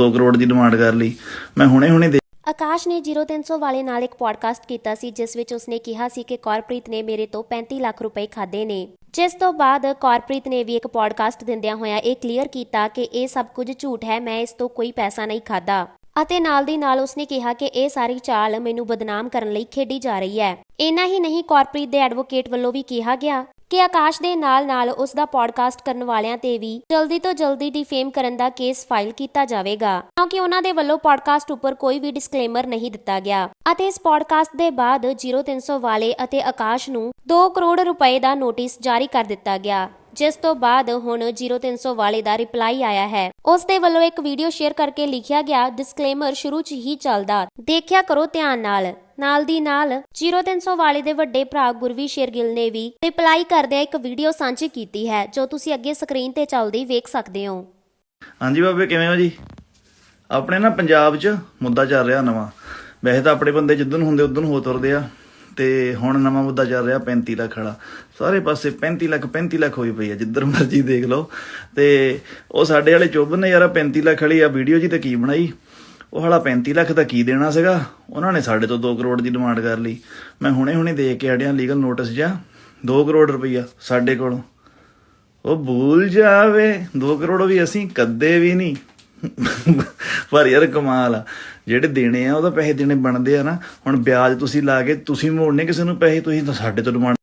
2 ਕਰੋੜ ਦੀ demand ਕਰ ਲਈ। ਮੈਂ ਹੁਣੇ ਹੁਣੇ ਆਕਾਸ਼ ਨੇ 0300 ਵਾਲੇ ਨਾਲ ਇੱਕ ਪੋਡਕਾਸਟ ਕੀਤਾ ਸੀ, ਜਿਸ ਵਿੱਚ ਉਸਨੇ ਕਿਹਾ ਸੀ ਕਿ ਕੌਰਪ੍ਰੀਤ ਨੇ ਮੇਰੇ ਤੋਂ 35 ਲੱਖ ਰੁਪਏ ਖਾਦੇ ਨੇ। ਜਿਸ ਤੋਂ ਬਾਅਦ ਕੌਰਪ੍ਰੀਤ ਨੇ ਵੀ ਇੱਕ ਪੋਡਕਾਸਟ ਦਿੰਦਿਆਂ ਹੋਇਆ ਇਹ ਕਲੀਅਰ ਕੀਤਾ ਕਿ ਇਹ ਸਭ ਕੁਝ ਝੂਠ ਹੈ, ਮੈਂ ਇਸ ਤੋਂ ਕੋਈ ਪੈਸਾ ਨਹੀਂ ਖਾਦਾ ਅਤੇ ਨਾਲ ਦੀ ਨਾਲ ਉਸਨੇ ਕਿਹਾ ਕਿ ਇਹ ਸਾਰੀ ਚਾਲ ਮੈਨੂੰ ਬਦਨਾਮ ਕਰਨ ਲਈ ਖੇਡੀ ਜਾ ਰਹੀ ਹੈ। ਇੰਨਾ ਹੀ ਨਹੀਂ, ਕਾਰਪ੍ਰੀਤ ਦੇ ਐਡਵੋਕੇਟ ਵੱਲੋਂ ਵੀ ਕਿਹਾ ਗਿਆ ਕਿ ਆਕਾਸ਼ ਦੇ ਨਾਲ-ਨਾਲ ਉਸ ਦਾ ਪੋਡਕਾਸਟ ਕਰਨ ਵਾਲਿਆਂ ਤੇ ਵੀ ਜਲਦੀ ਤੋਂ ਜਲਦੀ ਡਿਫੇਮ ਕਰਨ ਦਾ ਕੇਸ ਫਾਈਲ ਕੀਤਾ ਜਾਵੇਗਾ। ਕਿਉਂਕਿ ਉਹਨਾਂ ਦੇ ਵੱਲੋਂ ਪੋਡਕਾਸਟ ਉੱਪਰ ਕੋਈ ਵੀ ਡਿਸਕਲੇਮਰ ਨਹੀਂ ਦਿੱਤਾ ਗਿਆ। ਅਤੇ ਇਸ ਪੋਡਕਾਸਟ ਦੇ ਬਾਅਦ 0300 ਵਾਲੇ ਅਤੇ ਆਕਾਸ਼ ਨੂੰ 2 ਕਰੋੜ ਰੁਪਏ ਦਾ ਨੋਟਿਸ ਜਾਰੀ ਕਰ ਦਿੱਤਾ ਗਿਆ। ਜਿਸ ਤੋਂ ਬਾਅਦ ਹੁਣ 0300 ਵਾਲੇ ਦਾ ਰਿਪਲਾਈ ਆਇਆ ਹੈ। ਉਸ ਦੇ ਵੱਲੋਂ ਇੱਕ ਵੀਡੀਓ ਸ਼ੇਅਰ ਕਰਕੇ ਲਿਖਿਆ ਗਿਆ ਡਿਸਕਲੇਮਰ ਸ਼ੁਰੂ 'ਚ ਹੀ ਚੱਲਦਾ। ਦੇਖਿਆ ਕਰੋ ਧਿਆਨ ਨਾਲ। ਨਾਲ ਦੀ ਨਾਲ 0300 ਵਾਲੇ ਦੇ ਵੱਡੇ ਭਰਾ ਗੁਰਵੀ ਸ਼ੇਰਗਿੱਲ ਨੇ ਵੀ ਰਿਪਲਾਈ ਕਰਦਿਆਂ ਇੱਕ ਵੀਡੀਓ ਸਾਂਝੀ ਕੀਤੀ ਹੈ, ਜੋ ਤੁਸੀਂ ਅੱਗੇ ਸਕਰੀਨ ਤੇ ਚੱਲਦੀ ਵੇਖ ਸਕਦੇ ਹੋ। ਹਾਂਜੀ ਬਾਬੇ, ਕਿਵੇਂ ਹੋ ਜੀ? ਆਪਣੇ ਨਾ ਪੰਜਾਬ 'ਚ ਮੁੱਦਾ ਚੱਲ ਰਿਹਾ ਨਵਾਂ। ਵੈਸੇ ਤਾਂ ਆਪਣੇ ਬੰਦੇ ਜਿੱਦਨ ਹੁੰਦੇ ਉਦੋਂ ਹੋ ਤੁਰਦੇ ਆ। ਤੇ ਹੁਣ ਨਵਾਂ ਮੁੱਦਾ ਚੱਲ ਰਿਹਾ 35 ਲੱਖ ਵਾਲਾ। ਸਾਰੇ ਪਾਸੇ 35 ਲੱਖ 35 ਲੱਖ ਹੋਈ ਪਈ ਆ, ਜਿੱਧਰ ਮਰਜ਼ੀ ਦੇਖ ਲਓ। ਤੇ ਉਹ ਸਾਡੇ ਵਾਲੇ ਚੁੱਭ ਨੇ ਯਾਰ 35 ਲੱਖ ਵਾਲੀ ਆ ਵੀਡੀਓ ਜੀ ਤੇ ਕੀ ਬਣਾਈ? ਉਹ ਹਾਲਾ 35 ਲੱਖ ਦਾ ਕੀ ਦੇਣਾ ਸੀਗਾ? ਉਹਨਾਂ ਨੇ ਸਾਡੇ ਤੋਂ 2 ਕਰੋੜ ਦੀ ਡਿਮਾਂਡ ਕਰ ਲਈ। ਮੈਂ ਹੁਣੇ ਹੁਣੇ ਦੇਖ ਕੇ ਹਟਿਆ ਲੀਗਲ ਨੋਟਿਸ ਜਾਂ 2 ਕਰੋੜ ਰੁਪਈਆ ਸਾਡੇ ਕੋਲੋਂ। ਉਹ ਭੁੱਲ ਜਾਵੇ 2 ਕਰੋੜ ਵੀ ਅਸੀਂ ਕਦੇ ਵੀ ਨਹੀਂ। ਪਰ ਯਾਰ ਕਮਾਲ ਆ। ਜਿਹੜੇ ਦੇਣੇ ਆ ਉਹਦਾ ਪੈਸੇ ਦੇਣੇ ਬਣਦੇ ਆ ਨਾ। ਹੁਣ ਵਿਆਜ ਤੁਸੀਂ ਲਾ ਕੇ ਤੁਸੀਂ ਮੋੜਨੇ ਕਿਸੇ ਨੂੰ ਪੈਸੇ, ਤੁਸੀਂ ਤਾਂ ਸਾਡੇ ਤੋਂ ਡਿਮਾਂਡ